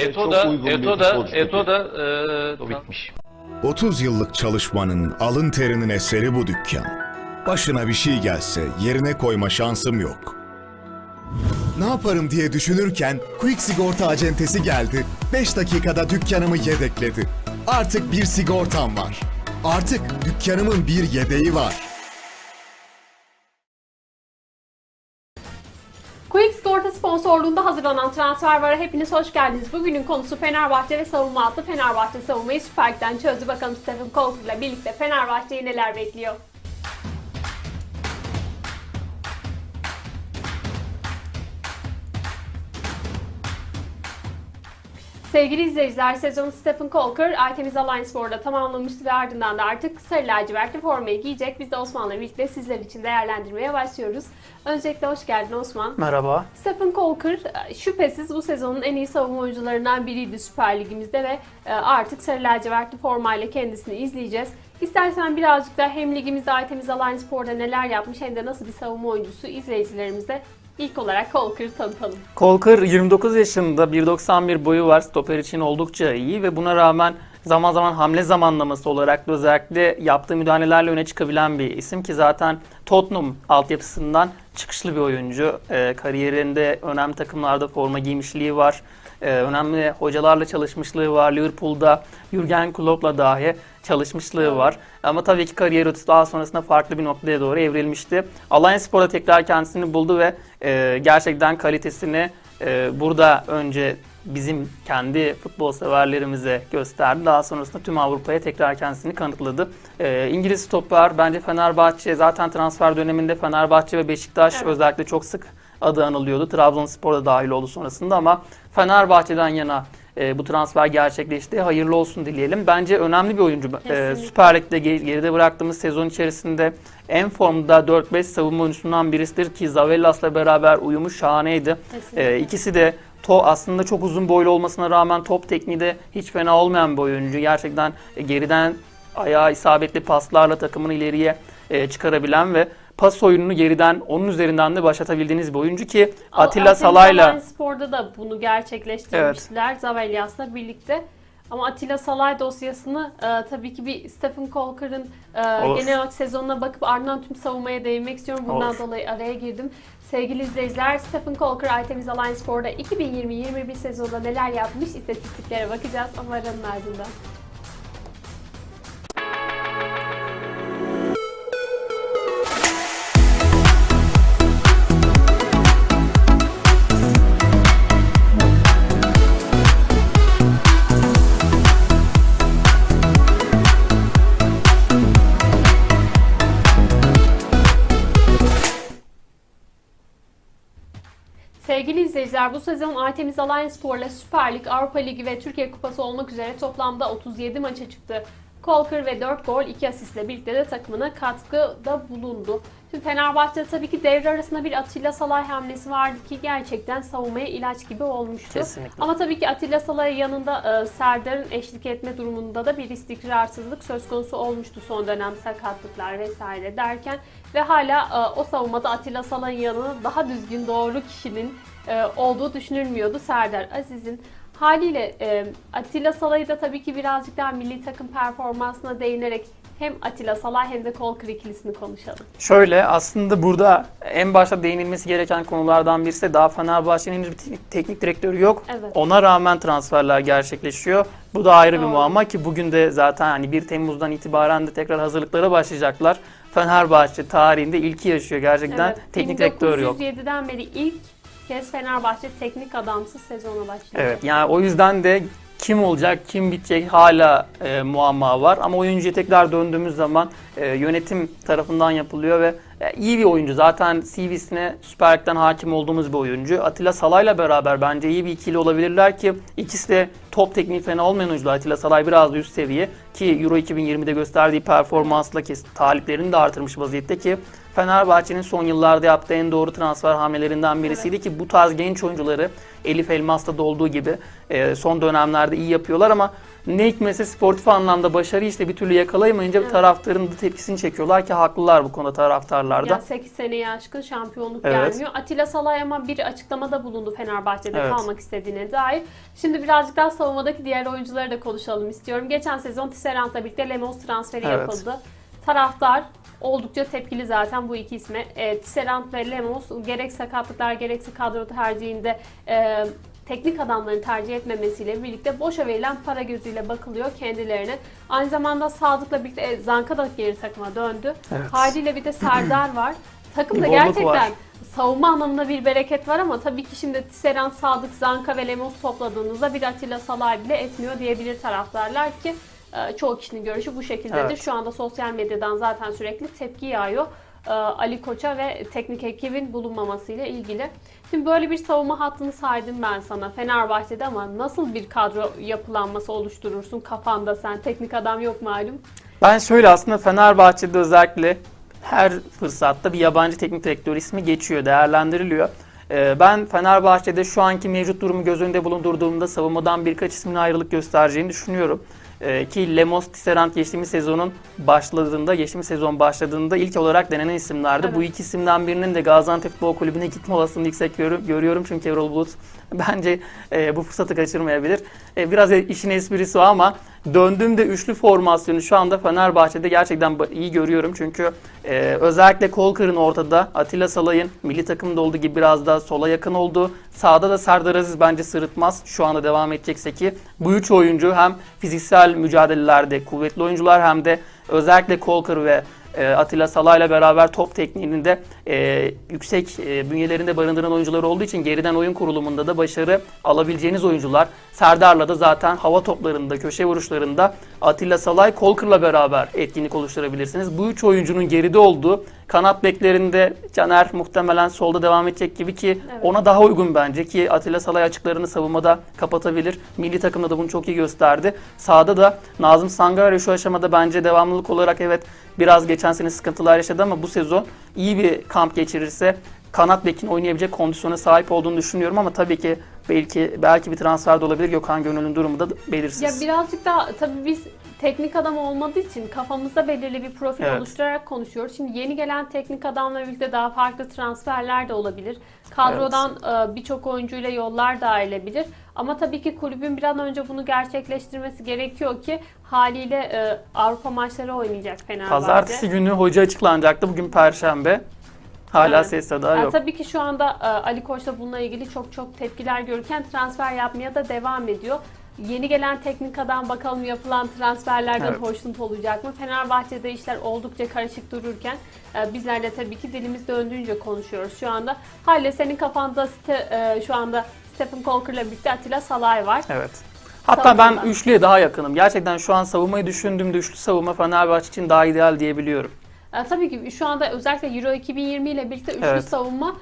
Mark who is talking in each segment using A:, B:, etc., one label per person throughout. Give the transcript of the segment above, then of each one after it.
A: Eto
B: çok
A: da
B: uygun bir
A: Eto da
B: futbolcu
A: Eto
B: tipi.
A: da e,
B: O bitmiş.
C: 30 yıllık çalışmanın alın terinin eseri bu dükkan. Başına bir şey gelse yerine koyma şansım yok. Ne yaparım diye düşünürken Quick Sigorta acentesi geldi. 5 dakikada dükkanımı yedekledi. Artık bir sigortam var. Artık dükkanımın bir yedeği var.
D: Sponsorluğunda hazırlanan transfer vara hepiniz hoş geldiniz. Bugünün konusu Fenerbahçe ve savunma adlı Fenerbahçe savunmayı Süper Lig'den çözdü. Bakalım Stephen Colfer ile birlikte Fenerbahçe'yi neler bekliyor? Sevgili izleyiciler, sezonu Stephen Colker Artemis Alliancespor'da tamamlamıştı ve ardından da artık sarı lacivertli formayı giyecek. Biz de Osman'la birlikte sizler için değerlendirmeye başlıyoruz. Öncelikle hoş geldin Osman.
E: Merhaba.
D: Stephen Colker e, şüphesiz bu sezonun en iyi savunma oyuncularından biriydi Süper Ligimizde ve e, artık sarı lacivertli formayla kendisini izleyeceğiz. İstersen birazcık da hem ligimizde Artemis Alliancespor'da neler yapmış hem de nasıl bir savunma oyuncusu izleyicilerimize ilk olarak Colker'ı tanıtalım.
E: Kolkır 29 yaşında 1.91 boyu var. Stoper için oldukça iyi ve buna rağmen zaman zaman hamle zamanlaması olarak da özellikle yaptığı müdahalelerle öne çıkabilen bir isim ki zaten Tottenham altyapısından çıkışlı bir oyuncu. Ee, kariyerinde önemli takımlarda forma giymişliği var. Ee, önemli hocalarla çalışmışlığı var. Liverpool'da Jurgen Klopp'la dahi çalışmışlığı var. Ama tabii ki kariyeri daha sonrasında farklı bir noktaya doğru evrilmişti. Alliance Spor'da tekrar kendisini buldu ve e, gerçekten kalitesini e, burada önce bizim kendi futbol severlerimize gösterdi. Daha sonrasında tüm Avrupa'ya tekrar kendisini kanıtladı. E, İngiliz stoper bence Fenerbahçe zaten transfer döneminde Fenerbahçe ve Beşiktaş
D: Evet.
E: özellikle çok sık adı anılıyordu. Trabzonspor da dahil oldu sonrasında ama Fenerbahçe'den yana e, bu transfer gerçekleşti. Hayırlı olsun dileyelim. Bence önemli bir oyuncu. E. Süper Lig'de ge- geride bıraktığımız sezon içerisinde en formda 4-5 savunma oyuncusundan birisidir ki Zavellas'la beraber uyumu şahaneydi.
D: Kesinlikle.
E: E, ikisi de to aslında çok uzun boylu olmasına rağmen top tekniği de hiç fena olmayan bir oyuncu. Gerçekten e, geriden ayağa isabetli paslarla takımını ileriye e, çıkarabilen ve pas oyununu geriden onun üzerinden de başlatabildiğiniz bir oyuncu ki Atilla Salay'la
D: Spor'da da bunu gerçekleştirmiştiler Zavelyas'la birlikte. Ama Atilla Salay dosyasını e, tabii ki bir Stephen Colker'ın e,
E: Olur.
D: genel olarak sezonuna bakıp ardından tüm savunmaya değinmek istiyorum. Bundan
E: Olur.
D: dolayı araya girdim. Sevgili izleyiciler, Stephen Colker Artemis Alliance Spor'da 2020-21 sezonunda neler yapmış istatistiklere bakacağız ama aranın ardından. İzleyiciler bu sezon Artemis Alliance Spor'la Süper Lig, Avrupa Ligi ve Türkiye Kupası olmak üzere toplamda 37 maça çıktı. Kolker ve 4 gol 2 asistle birlikte de takımına katkıda bulundu. Şimdi Fenerbahçe'de tabii ki devre arasında bir Atilla Salay hamlesi vardı ki gerçekten savunmaya ilaç gibi olmuştu.
E: Kesinlikle.
D: Ama tabii ki Atilla Salay'ın yanında e, Serdar'ın eşlik etme durumunda da bir istikrarsızlık söz konusu olmuştu son dönem sakatlıklar vesaire derken ve hala e, o savunmada Atilla Salay'ın yanına daha düzgün doğru kişinin e, olduğu düşünülmüyordu Serdar Aziz'in. Haliyle e, Atilla Salay'ı da tabii ki birazcık daha milli takım performansına değinerek hem Atilla Salay hem de Kolkır ikilisini konuşalım.
E: Şöyle aslında burada en başta değinilmesi gereken konulardan birisi de daha Fenerbahçe'nin henüz bir teknik, direktörü yok.
D: Evet.
E: Ona rağmen transferler gerçekleşiyor. Bu da ayrı bir
D: Doğru.
E: muamma ki bugün de zaten hani 1 Temmuz'dan itibaren de tekrar hazırlıklara başlayacaklar. Fenerbahçe tarihinde ilki yaşıyor gerçekten.
D: Evet,
E: Teknik direktör yok.
D: 1907'den beri ilk kez Fenerbahçe teknik adamsız sezona başlayacak.
E: Evet yani o yüzden de kim olacak, kim bitecek hala e, muamma var. Ama oyuncuya tekrar döndüğümüz zaman e, yönetim tarafından yapılıyor ve e, iyi bir oyuncu. Zaten CV'sine Süper Lig'den hakim olduğumuz bir oyuncu. Atilla Salay'la beraber bence iyi bir ikili olabilirler ki ikisi de top tekniği fena olmayan oyuncular. Atilla Salay biraz da üst seviye ki Euro 2020'de gösterdiği performansla kes taliplerini de artırmış vaziyette ki Fenerbahçe'nin son yıllarda yaptığı en doğru transfer hamlelerinden birisiydi ki bu tarz genç oyuncuları Elif Elmas'ta da olduğu gibi e, son dönemlerde iyi yapıyorlar ama ne hikmetse sportif anlamda başarı işte bir türlü yakalayamayınca
D: Evet.
E: taraftarın da tepkisini çekiyorlar ki haklılar bu konuda taraftarlar da.
D: Ya 8 seneye aşkın şampiyonluk
E: Evet.
D: gelmiyor. Atilla Salay ama bir açıklamada bulundu Fenerbahçe'de
E: Evet.
D: kalmak istediğine dair. Şimdi birazcık daha savunmadaki diğer oyuncuları da konuşalım istiyorum. Geçen sezon Tisserant'la birlikte Lemos transferi
E: Evet.
D: yapıldı. Taraftar oldukça tepkili zaten bu iki isme. E, Tisserant ve Lemos gerek sakatlıklar gerekse kadro tercihinde e, teknik adamların tercih etmemesiyle birlikte boşa verilen para gözüyle bakılıyor kendilerine. Aynı zamanda Sadık'la birlikte e, Zanka da geri takıma döndü.
E: Evet.
D: Haliyle bir de Serdar var. Takımda
E: bolluk
D: gerçekten
E: var.
D: savunma anlamında bir bereket var ama tabii ki şimdi Tisserand, Sadık, Zanka ve Lemos topladığınızda bir Atilla Salay bile etmiyor diyebilir taraftarlar ki çoğu kişinin görüşü bu şekildedir.
E: Evet.
D: Şu anda sosyal medyadan zaten sürekli tepki yağıyor. e, Ali Koç'a ve teknik ekibin bulunmamasıyla ilgili. Şimdi böyle bir savunma hattını saydım ben sana Fenerbahçe'de ama nasıl bir kadro yapılanması oluşturursun kafanda sen? Teknik adam yok malum.
E: Ben şöyle aslında Fenerbahçe'de özellikle her fırsatta bir yabancı teknik direktör ismi geçiyor, değerlendiriliyor. Ee, Ben Fenerbahçe'de şu anki mevcut durumu göz önünde bulundurduğumda savunmadan birkaç ismin ayrılık göstereceğini düşünüyorum. Ee, Ki Lemos Tisserand geçtiğimiz sezonun başladığında, geçtiğimiz sezon başladığında ilk olarak denenen isimlerdi.
D: Evet.
E: Bu iki isimden birinin de Gaziantep Futbol Kulübü'ne gitme olasılığını yüksek görüyorum, görüyorum çünkü Erol Bulut bence e, bu fırsatı kaçırmayabilir. E, biraz işin esprisi o ama döndüğümde üçlü formasyonu şu anda Fenerbahçe'de gerçekten iyi görüyorum. Çünkü e, özellikle Kolkar'ın ortada, Atilla Salay'ın milli takımda olduğu gibi biraz daha sola yakın olduğu, sağda da Serdar Aziz bence sırıtmaz. Şu anda devam edecekse ki bu üç oyuncu hem fiziksel mücadelelerde kuvvetli oyuncular hem de özellikle Kolkar ve e, Atilla Salay'la beraber top tekniğinin de e, yüksek e, bünyelerinde barındıran oyuncular olduğu için geriden oyun kurulumunda da başarı alabileceğiniz oyuncular. Serdar'la da zaten hava toplarında, köşe vuruşlarında Atilla Salay, Kolkır'la beraber etkinlik oluşturabilirsiniz. Bu üç oyuncunun geride olduğu kanat beklerinde Caner muhtemelen solda devam edecek gibi ki
D: Evet.
E: ona daha uygun bence ki Atilla Salay açıklarını savunmada kapatabilir. Milli takımda da bunu çok iyi gösterdi. Sağda da Nazım Sangare şu aşamada bence devamlılık olarak evet biraz geçen sene sıkıntılar yaşadı ama bu sezon iyi bir kamp geçirirse kanat bekin oynayabilecek kondisyona sahip olduğunu düşünüyorum ama tabii ki belki belki bir transfer de olabilir. Gökhan Gönül'ün durumu da belirsiz.
D: Ya birazcık daha tabii biz teknik adam olmadığı için kafamızda belirli bir profil
E: Evet.
D: oluşturarak konuşuyoruz. Şimdi yeni gelen teknik adamla birlikte daha farklı transferler de olabilir. Kadrodan e, birçok oyuncuyla yollar da ayrılabilir. Ama tabii ki kulübün bir an önce bunu gerçekleştirmesi gerekiyor ki haliyle e, Avrupa maçları oynayacak Fenerbahçe.
E: Pazartesi günü hoca açıklanacaktı. Bugün Perşembe. Hala
D: Evet.
E: ses sada
D: Yani
E: yok.
D: tabii ki şu anda e, Ali Koç da bununla ilgili çok çok tepkiler görürken transfer yapmaya da devam ediyor. Yeni gelen teknik adam bakalım yapılan transferlerden
E: Evet.
D: hoşnut olacak mı? Fenerbahçe'de işler oldukça karışık dururken e, bizler de tabii ki dilimiz döndüğünce konuşuyoruz şu anda. Hale senin kafanda Ste- e, şu anda Stephen Colker'la birlikte Atilla Salay var.
E: Evet. Hatta ben üçlüye daha yakınım. Gerçekten şu an savunmayı düşündüğümde üçlü savunma Fenerbahçe için daha ideal diyebiliyorum.
D: E, tabii ki şu anda özellikle Euro 2020 ile birlikte üçlü
E: Evet.
D: savunma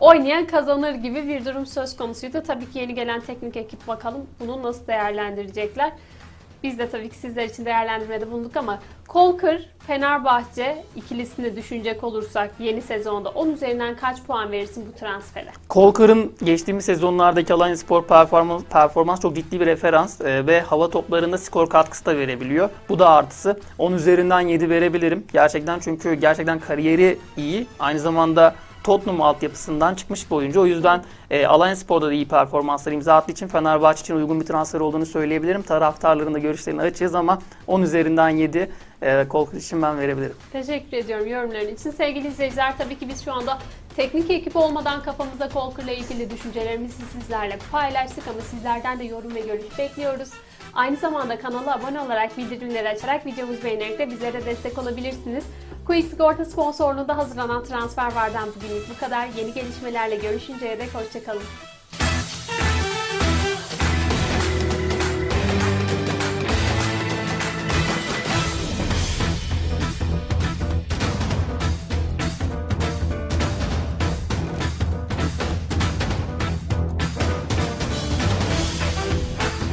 D: oynayan kazanır gibi bir durum söz konusuydu. Tabii ki yeni gelen teknik ekip bakalım bunu nasıl değerlendirecekler. Biz de tabii ki sizler için değerlendirmede bulunduk ama Kolkır Fenerbahçe ikilisini düşünecek olursak yeni sezonda 10 üzerinden kaç puan verirsin bu transfere?
E: Kolkar'ın geçtiğimiz sezonlardaki Alanya Spor performans, performans çok ciddi bir referans e, ve hava toplarında skor katkısı da verebiliyor. Bu da artısı. 10 üzerinden 7 verebilirim. Gerçekten çünkü gerçekten kariyeri iyi. Aynı zamanda Tottenham altyapısından çıkmış bir oyuncu. O yüzden e, Alanya Spor'da da iyi performanslar imza attığı için Fenerbahçe için uygun bir transfer olduğunu söyleyebilirim. Taraftarların da görüşlerini açığız ama 10 üzerinden 7 e, Kolkar için ben verebilirim.
D: Teşekkür ediyorum yorumların için. Sevgili izleyiciler tabii ki biz şu anda teknik ekip olmadan kafamızda Kolkır'la ilgili düşüncelerimizi sizlerle paylaştık ama sizlerden de yorum ve görüş bekliyoruz. Aynı zamanda kanala abone olarak bildirimleri açarak videomuzu beğenerek de bizlere destek olabilirsiniz. Quick Sigorta sponsorluğunda hazırlanan Transfer Var'dan bugünlük bu kadar. Yeni gelişmelerle görüşünceye dek hoşçakalın.